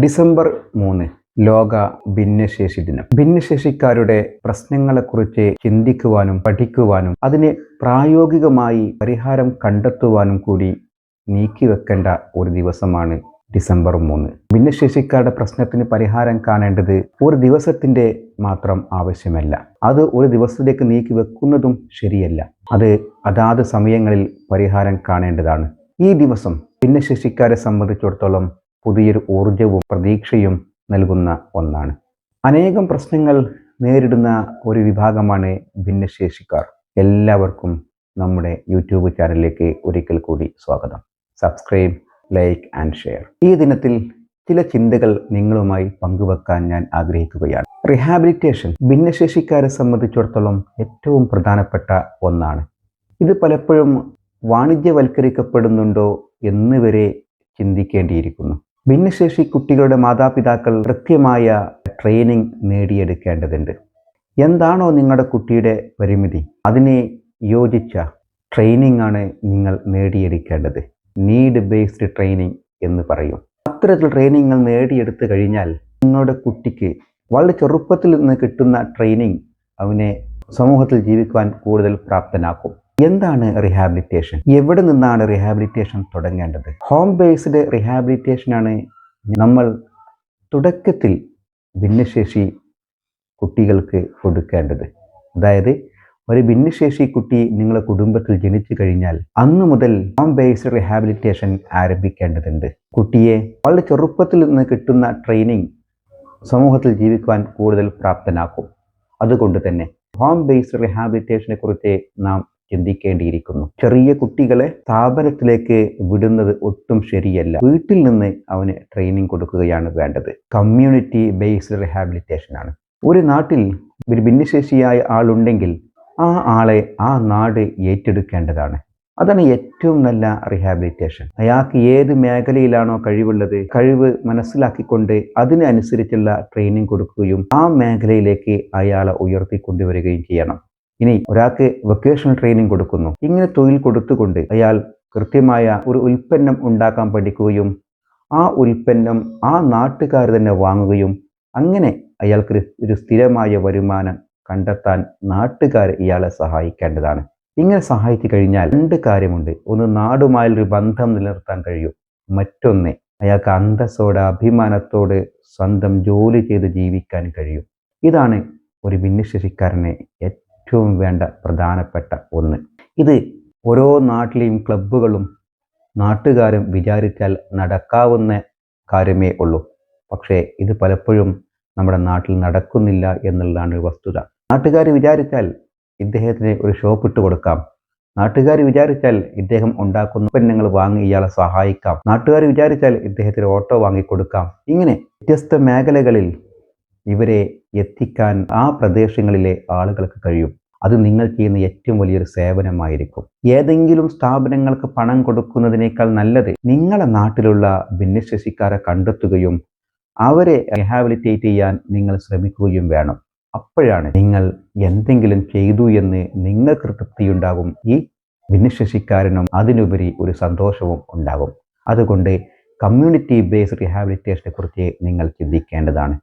December മൂന്ന് ലോക ഭിന്നശേഷി ദിനം. ഭിന്നശേഷിക്കാരുടെ പ്രശ്നങ്ങളെക്കുറിച്ച് ചിന്തിക്കുവാനും പഠിക്കുവാനും അതിന് പ്രായോഗികമായി പരിഹാരം കണ്ടെത്തുവാനും കൂടി നീക്കിവെക്കേണ്ട ഒരു ദിവസമാണ് ഡിസംബർ മൂന്ന്. ഭിന്നശേഷിക്കാരുടെ പ്രശ്നത്തിന് പരിഹാരം കാണേണ്ടത് ഒരു ദിവസത്തിന്റെ മാത്രം ആവശ്യമല്ല. അത് ഒരു ദിവസത്തിലേക്ക് നീക്കി വെക്കുന്നതും ശരിയല്ല. അത് അതാത് സമയങ്ങളിൽ പരിഹാരം കാണേണ്ടതാണ്. ഈ ദിവസം ഭിന്നശേഷിക്കാരെ സംബന്ധിച്ചിടത്തോളം പുതിയൊരു ഊർജവും പ്രതീക്ഷയും നൽകുന്ന ഒന്നാണ്. അനേകം പ്രശ്നങ്ങൾ നേരിടുന്ന ഒരു വിഭാഗമാണ് ഭിന്നശേഷിക്കാർ. എല്ലാവർക്കും നമ്മുടെ യൂട്യൂബ് ചാനലിലേക്ക് ഒരിക്കൽ കൂടി സ്വാഗതം. Subscribe like and share. ഈ ദിനത്തിൽ ചില ചിന്തകൾ നിങ്ങളുമായി പങ്കുവെക്കാൻ ഞാൻ ആഗ്രഹിക്കുകയാണ്. റിഹാബിലിറ്റേഷൻ ഭിന്നശേഷിക്കാരെ സംബന്ധിച്ചിടത്തോളം ഏറ്റവും പ്രധാനപ്പെട്ട ഒന്നാണ്. ഇത് പലപ്പോഴും വാണിജ്യവൽക്കരിക്കപ്പെടുന്നുണ്ടോ എന്ന് വരെ ചിന്തിക്കേണ്ടിയിരിക്കുന്നു. ഭിന്നശേഷി കുട്ടികളുടെ മാതാപിതാക്കൾ കൃത്യമായ ട്രെയിനിങ് നേടിയെടുക്കേണ്ടതുണ്ട്. എന്താണോ നിങ്ങളുടെ കുട്ടിയുടെ പരിമിതി അതിനെ യോജിച്ച ട്രെയിനിങ് ആണ് നിങ്ങൾ നേടിയെടുക്കേണ്ടത്. നീഡ് ബേസ്ഡ് ട്രെയിനിങ് എന്ന് പറയും. അത്തരത്തിൽ ട്രെയിനിങ്ങൾ നേടിയെടുത്തു കഴിഞ്ഞാൽ നിങ്ങളുടെ കുട്ടിക്ക് വളരെ ചെറുപ്പത്തിൽ നിന്ന് കിട്ടുന്ന ട്രെയിനിങ് അവനെ സമൂഹത്തിൽ ജീവിക്കുവാൻ കൂടുതൽ പ്രാപ്തനാക്കും. എന്താണ് റിഹാബിലിറ്റേഷൻ എവിടെ നിന്നാണ് റിഹാബിലിറ്റേഷൻ തുടങ്ങേണ്ടത്? ഹോം ബേസ്ഡ് റിഹാബിലിറ്റേഷനാണ് നമ്മൾ തുടക്കത്തിൽ ഭിന്നശേഷി കുട്ടികൾക്ക് കൊടുക്കേണ്ടത്. അതായത് ഒരു ഭിന്നശേഷി കുട്ടി നിങ്ങളുടെ കുടുംബത്തിൽ ജനിച്ചു കഴിഞ്ഞാൽ അന്ന് മുതൽ ഹോം ബേസ്ഡ് റിഹാബിലിറ്റേഷൻ ആരംഭിക്കേണ്ടതുണ്ട്. കുട്ടിയെ വളരെ ചെറുപ്പത്തിൽ നിന്ന് കിട്ടുന്ന ട്രെയിനിങ് സമൂഹത്തിൽ ജീവിക്കുവാൻ കൂടുതൽ പ്രാപ്തനാക്കും. അതുകൊണ്ട് തന്നെ ഹോം ബേസ്ഡ് റിഹാബിലിറ്റേഷനെ കുറിച്ച് നാം ചിന്തിക്കേണ്ടിയിരിക്കുന്നു. ചെറിയ കുട്ടികളെ സ്ഥാപനത്തിലേക്ക് വിടുന്നത് ഒട്ടും ശരിയല്ല. വീട്ടിൽ നിന്ന് അവന് ട്രെയിനിങ് കൊടുക്കുകയാണ് വേണ്ടത്. കമ്മ്യൂണിറ്റി ബേസ്ഡ് റിഹാബിലിറ്റേഷൻ ആണ്. ഒരു നാട്ടിൽ ഒരു ഭിന്നശേഷിയായ ആളുണ്ടെങ്കിൽ ആ ആളെ ആ നാട് ഏറ്റെടുക്കേണ്ടതാണ്. അതാണ് ഏറ്റവും നല്ല റിഹാബിലിറ്റേഷൻ അയാൾക്ക് ഏത് മേഖലയിലാണോ കഴിവുള്ളത് കഴിവ് മനസ്സിലാക്കിക്കൊണ്ട് അതിനനുസരിച്ചുള്ള ട്രെയിനിങ് കൊടുക്കുകയും ആ മേഖലയിലേക്ക് അയാളെ ഉയർത്തിക്കൊണ്ടുവരികയും ചെയ്യണം. ഇനി ഒരാൾക്ക് വൊക്കേഷണൽ ട്രെയിനിങ് കൊടുക്കുന്നു. ഇങ്ങനെ തൊഴിൽ കൊടുത്തുകൊണ്ട് അയാൾ കൃത്യമായ ഒരു ഉൽപ്പന്നം ഉണ്ടാക്കാൻ പഠിക്കുകയും ആ ഉൽപ്പന്നം ആ നാട്ടുകാർ തന്നെ വാങ്ങുകയും അങ്ങനെ അയാൾക്ക് ഒരു സ്ഥിരമായ വരുമാനം കണ്ടെത്താൻ നാട്ടുകാർ ഇയാളെ സഹായിക്കേണ്ടതാണ്. ഇങ്ങനെ സഹായിച്ചു കഴിഞ്ഞാൽ രണ്ട് കാര്യമുണ്ട്. ഒന്ന് നാടുമായൊരു ബന്ധം നിലനിർത്താൻ കഴിയും. മറ്റൊന്ന് അയാൾക്ക് അന്തസ്സോടെ അഭിമാനത്തോട് സ്വന്തം ജോലി ചെയ്ത് ജീവിക്കാൻ കഴിയും. ഇതാണ് ഒരു ഭിന്നശേഷിക്കാരനെ ഏറ്റവും വേണ്ട പ്രധാനപ്പെട്ട ഒന്ന്. ഇത് ഓരോ നാട്ടിലെയും ക്ലബ്ബുകളും നാട്ടുകാരും വിചാരിച്ചാൽ നടക്കാവുന്ന കാര്യമേ ഉള്ളൂ. പക്ഷേ ഇത് പലപ്പോഴും നമ്മുടെ നാട്ടിൽ നടക്കുന്നില്ല എന്നുള്ളതാണ് വസ്തുത. നാട്ടുകാർ വിചാരിച്ചാൽ ഇദ്ദേഹത്തിന് ഒരു ഷോപ്പ് ഇട്ട് കൊടുക്കാം. നാട്ടുകാർ വിചാരിച്ചാൽ ഇദ്ദേഹം ഉണ്ടാക്കുന്ന ഉൽപ്പന്നങ്ങൾ വാങ്ങി ഇയാളെ സഹായിക്കാം. നാട്ടുകാർ വിചാരിച്ചാൽ ഇദ്ദേഹത്തിന് ഓട്ടോ വാങ്ങിക്കൊടുക്കാം ഇങ്ങനെ വ്യത്യസ്ത മേഖലകളിൽ ഇവരെ എത്തിക്കാൻ ആ പ്രദേശങ്ങളിലെ ആളുകൾക്ക് കഴിയും. അത് നിങ്ങൾ ചെയ്യുന്ന ഏറ്റവും വലിയൊരു സേവനമായിരിക്കും. ഏതെങ്കിലും സ്ഥാപനങ്ങൾക്ക് പണം കൊടുക്കുന്നതിനേക്കാൾ നല്ലത് നിങ്ങളുടെ നാട്ടിലുള്ള ഭിന്നശേഷിക്കാരെ കണ്ടെത്തുകയും അവരെ റിഹാബിലിറ്റേറ്റ് ചെയ്യാൻ നിങ്ങൾ ശ്രമിക്കുകയും വേണം. അപ്പോഴാണ് നിങ്ങൾ എന്തെങ്കിലും ചെയ്തു എന്ന് നിങ്ങൾക്ക് തൃപ്തിയുണ്ടാകും ഈ ഭിന്നശേഷിക്കാരനും അതിനുപരി ഒരു സന്തോഷവും ഉണ്ടാകും. അതുകൊണ്ട് കമ്മ്യൂണിറ്റി ബേസ്ഡ് റിഹാബിലിറ്റേഷനെ കുറിച്ച് നിങ്ങൾ ചിന്തിക്കേണ്ടതാണ്.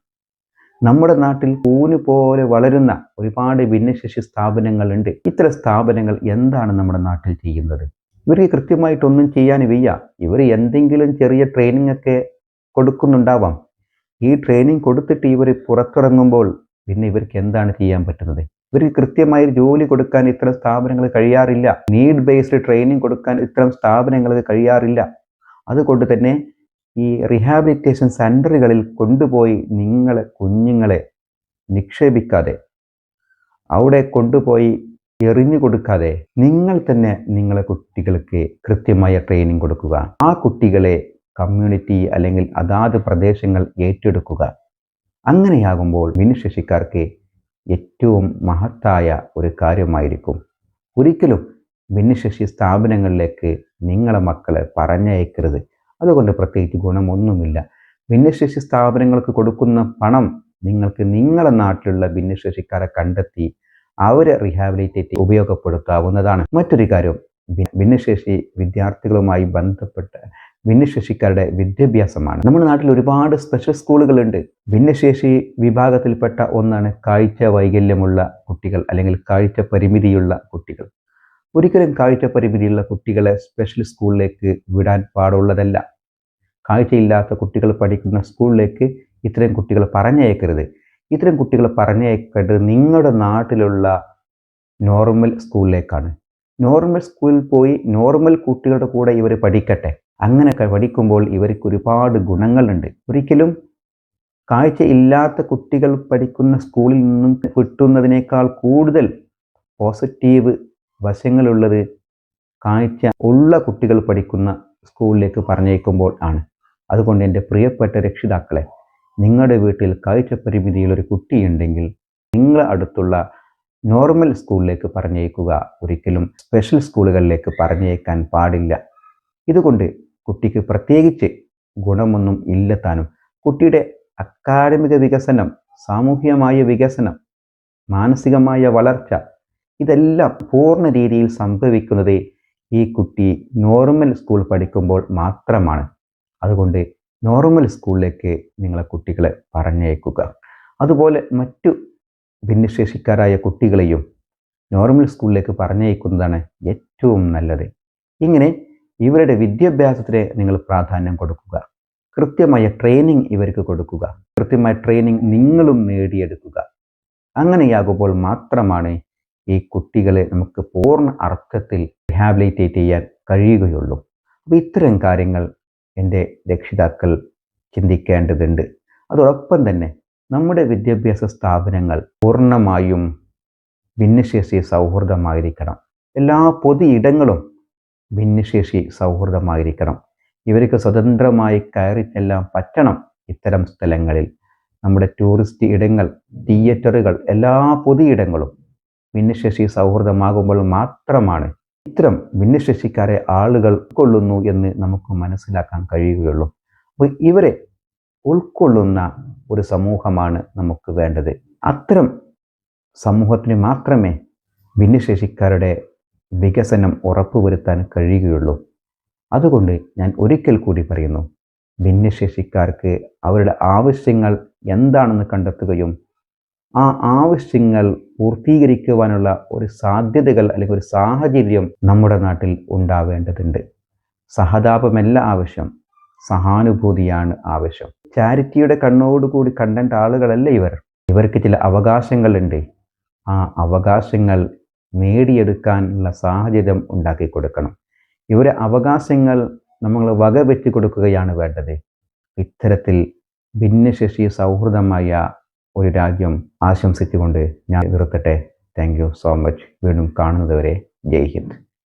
നമ്മുടെ നാട്ടിൽ കൂന് പോലെ വളരുന്ന ഒരുപാട് ഭിന്നശേഷി സ്ഥാപനങ്ങളുണ്ട്. ഇത്തരം സ്ഥാപനങ്ങൾ എന്താണ് നമ്മുടെ നാട്ടിൽ ചെയ്യുന്നത്? ഇവർക്ക് കൃത്യമായിട്ടൊന്നും ചെയ്യാൻ വയ്യ. ഇവർ എന്തെങ്കിലും ചെറിയ ട്രെയിനിങ് ഒക്കെ കൊടുക്കുന്നുണ്ടാവാം. ഈ ട്രെയിനിങ് കൊടുത്തിട്ട് ഇവർ പുറത്തിറങ്ങുമ്പോൾ പിന്നെ ഇവർക്ക് എന്താണ് ചെയ്യാൻ പറ്റുന്നത്? ഇവർക്ക് കൃത്യമായി ജോലി കൊടുക്കാൻ ഇത്തരം സ്ഥാപനങ്ങൾ കഴിയാറില്ല. നീഡ് ബേസ്ഡ് ട്രെയിനിങ് കൊടുക്കാൻ ഇത്തരം സ്ഥാപനങ്ങൾക്ക് കഴിയാറില്ല. അതുകൊണ്ട് തന്നെ ഈ റീഹാബിലിറ്റേഷൻ സെന്ററുകളിൽ കൊണ്ടുപോയി നിങ്ങളെ കുഞ്ഞുങ്ങളെ നിക്ഷേപിക്കാതെ അവിടെ കൊണ്ടുപോയി എറിഞ്ഞു കൊടുക്കാതെ നിങ്ങൾ തന്നെ നിങ്ങളെ കുട്ടികൾക്ക് കൃത്യമായ ട്രെയിനിങ് കൊടുക്കുക. ആ കുട്ടികളെ കമ്മ്യൂണിറ്റി അല്ലെങ്കിൽ അതാത് പ്രദേശങ്ങൾ ഏറ്റെടുക്കുക. അങ്ങനെയാകുമ്പോൾ ഭിന്നശേഷിക്കാർക്ക് ഏറ്റവും മഹത്തായ ഒരു കാര്യമായിരിക്കും. ഒരിക്കലും ഭിന്നശേഷി സ്ഥാപനങ്ങളിലേക്ക് നിങ്ങളെ മക്കളെ പറഞ്ഞയക്കരുത്. അതുകൊണ്ട് പ്രത്യേകിച്ച് ഗുണമൊന്നുമില്ല. ഭിന്നശേഷി സ്ഥാപനങ്ങൾക്ക് കൊടുക്കുന്ന പണം നിങ്ങൾക്ക് നിങ്ങളുടെ നാട്ടിലുള്ള ഭിന്നശേഷിക്കാരെ കണ്ടെത്തി അവരെ റീഹാബിലിറ്റേറ്റ് ഉപയോഗപ്പെടുത്താവുന്നതാണ്. മറ്റൊരു കാര്യം ഭിന്നശേഷി വിദ്യാർത്ഥികളുമായി ബന്ധപ്പെട്ട് ഭിന്നശേഷിക്കാരുടെ വിദ്യാഭ്യാസമാണ്. നമ്മുടെ നാട്ടിൽ ഒരുപാട് സ്പെഷ്യൽ സ്കൂളുകളുണ്ട് ഭിന്നശേഷി വിഭാഗത്തിൽപ്പെട്ട ഒന്നാണ് കാഴ്ച വൈകല്യമുള്ള കുട്ടികൾ അല്ലെങ്കിൽ കാഴ്ച പരിമിതിയുള്ള കുട്ടികൾ. ഒരിക്കലും കാഴ്ച പരിമിതിയുള്ള കുട്ടികളെ സ്പെഷ്യൽ സ്കൂളിലേക്ക് വിടാൻ പാടുള്ളതല്ല. കാഴ്ചയില്ലാത്ത കുട്ടികൾ പഠിക്കുന്ന സ്കൂളിലേക്ക് ഇത്തരം കുട്ടികൾ പറഞ്ഞയക്കരുത്. ഇത്തരം കുട്ടികൾ പറഞ്ഞയക്കേണ്ടത് നിങ്ങളുടെ നാട്ടിലുള്ള നോർമൽ സ്കൂളിലേക്കാണ് നോർമൽ സ്കൂളിൽ പോയി നോർമൽ കുട്ടികളുടെ കൂടെ ഇവർ പഠിക്കട്ടെ. അങ്ങനെ പഠിക്കുമ്പോൾ ഇവർക്ക് ഒരുപാട് ഗുണങ്ങളുണ്ട്. ഒരിക്കലും കാഴ്ച ഇല്ലാത്ത കുട്ടികൾ പഠിക്കുന്ന സ്കൂളിൽ നിന്നും കിട്ടുന്നതിനേക്കാൾ കൂടുതൽ പോസിറ്റീവ് വശങ്ങളുള്ളത് കാഴ്ച ഉള്ള കുട്ടികൾ പഠിക്കുന്ന സ്കൂളിലേക്ക് പറഞ്ഞേക്കുമ്പോൾ ആണ്. അതുകൊണ്ട് എന്റെ പ്രിയപ്പെട്ട രക്ഷിതാക്കളെ നിങ്ങളുടെ വീട്ടിൽ കാഴ്ച പരിമിതിയിൽ ഒരു കുട്ടിയുണ്ടെങ്കിൽ നിങ്ങൾ അടുത്തുള്ള നോർമൽ സ്കൂളിലേക്ക് പറഞ്ഞേക്കുക ഒരിക്കലും സ്പെഷ്യൽ സ്കൂളുകളിലേക്ക് പറഞ്ഞേക്കാൻ പാടില്ല. ഇതുകൊണ്ട് കുട്ടിക്ക് പ്രത്യേകിച്ച് ഗുണമൊന്നും ഇല്ലെത്താനും കുട്ടിയുടെ അക്കാഡമിക വികസനം സാമൂഹികമായ വികസനം മാനസികമായ വളർച്ച ഇതെല്ലാം പൂർണ രീതിയിൽ സംഭവിക്കുന്നത് ഈ കുട്ടി നോർമൽ സ്കൂൾ പഠിക്കുമ്പോൾ മാത്രമാണ്. അതുകൊണ്ട് നോർമൽ സ്കൂളിലേക്ക് നിങ്ങളെ കുട്ടികളെ പറഞ്ഞയക്കുക. അതുപോലെ മറ്റു ഭിന്നശേഷിക്കാരായ കുട്ടികളെയും നോർമൽ സ്കൂളിലേക്ക് പറഞ്ഞയക്കുന്നതാണ് ഏറ്റവും നല്ലത്. ഇങ്ങനെ ഇവരുടെ വിദ്യാഭ്യാസത്തിന് നിങ്ങൾ പ്രാധാന്യം കൊടുക്കുക. കൃത്യമായ ട്രെയിനിങ് ഇവർക്ക് കൊടുക്കുക. കൃത്യമായ ട്രെയിനിങ് നിങ്ങളും നേടിയെടുക്കുക. അങ്ങനെയാകുമ്പോൾ മാത്രമാണ് ഈ കുട്ടികളെ നമുക്ക് പൂർണ അർത്ഥത്തിൽ റിഹാബിലിറ്റേറ്റ് ചെയ്യാൻ കഴിയുകയുള്ളൂ. അപ്പോൾ ഇത്തരം കാര്യങ്ങൾ എന്റെ രക്ഷിതാക്കൾ ചിന്തിക്കേണ്ടതുണ്ട്. അതോടൊപ്പം തന്നെ നമ്മുടെ വിദ്യാഭ്യാസ സ്ഥാപനങ്ങൾ പൂർണമായും ഭിന്നശേഷി സൗഹൃദമായിരിക്കണം. എല്ലാ പൊതു ഇടങ്ങളും ഭിന്നശേഷി സൗഹൃദമായിരിക്കണം. ഇവർക്ക് സ്വതന്ത്രമായി കയറി ചെല്ലാൻ പറ്റണം ഇത്തരം സ്ഥലങ്ങളിൽ. നമ്മുടെ ടൂറിസ്റ്റ് ഇടങ്ങൾ തിയേറ്ററുകൾ എല്ലാ പൊതു ഇടങ്ങളും ഭിന്നശേഷി സൗഹൃദമാകുമ്പോൾ മാത്രമാണ് ഇത്തരം ഭിന്നശേഷിക്കാരെ ആളുകൾ ഉൾക്കൊള്ളുന്നു എന്ന് നമുക്ക് മനസ്സിലാക്കാൻ കഴിയുകയുള്ളൂ. അപ്പോൾ ഇവരെ ഉൾക്കൊള്ളുന്ന ഒരു സമൂഹമാണ് നമുക്ക് വേണ്ടത്. അത്തരം സമൂഹത്തിന് മാത്രമേ ഭിന്നശേഷിക്കാരുടെ വികസനം ഉറപ്പുവരുത്താൻ കഴിയുകയുള്ളൂ. അതുകൊണ്ട് ഞാൻ ഒരിക്കൽ കൂടി പറയുന്നു ഭിന്നശേഷിക്കാർക്ക് അവരുടെ ആവശ്യങ്ങൾ എന്താണെന്ന് കണ്ടെത്തുകയും ആ ആവശ്യങ്ങൾ പൂർത്തീകരിക്കുവാനുള്ള ഒരു സാധ്യതകൾ അല്ലെങ്കിൽ ഒരു സാഹചര്യം നമ്മുടെ നാട്ടിൽ ഉണ്ടാവേണ്ടതുണ്ട്. സഹതാപമല്ല ആവശ്യം സഹാനുഭൂതിയാണ് ആവശ്യം. ചാരിറ്റിയുടെ കണ്ണോടുകൂടി കണ്ടേണ്ട ആളുകളല്ല ഇവർ? ഇവർക്ക് ചില അവകാശങ്ങളുണ്ട്. ആ അവകാശങ്ങൾ നേടിയെടുക്കാനുള്ള സാഹചര്യം ഉണ്ടാക്കി കൊടുക്കണം. ഇവരെ അവകാശങ്ങൾ നമ്മൾ വകവെച്ചു കൊടുക്കുകയാണ് വേണ്ടത്. ഇത്തരത്തിൽ ഭിന്നശേഷി സൗഹൃദമായ ഒരു രാജ്യം ആശംസിച്ചുകൊണ്ട് ഞാൻ നിർത്തട്ടെ താങ്ക് യു സോ മച്ച് വീണ്ടും കാണുന്നതുവരെ ജയ് ഹിന്ദ്.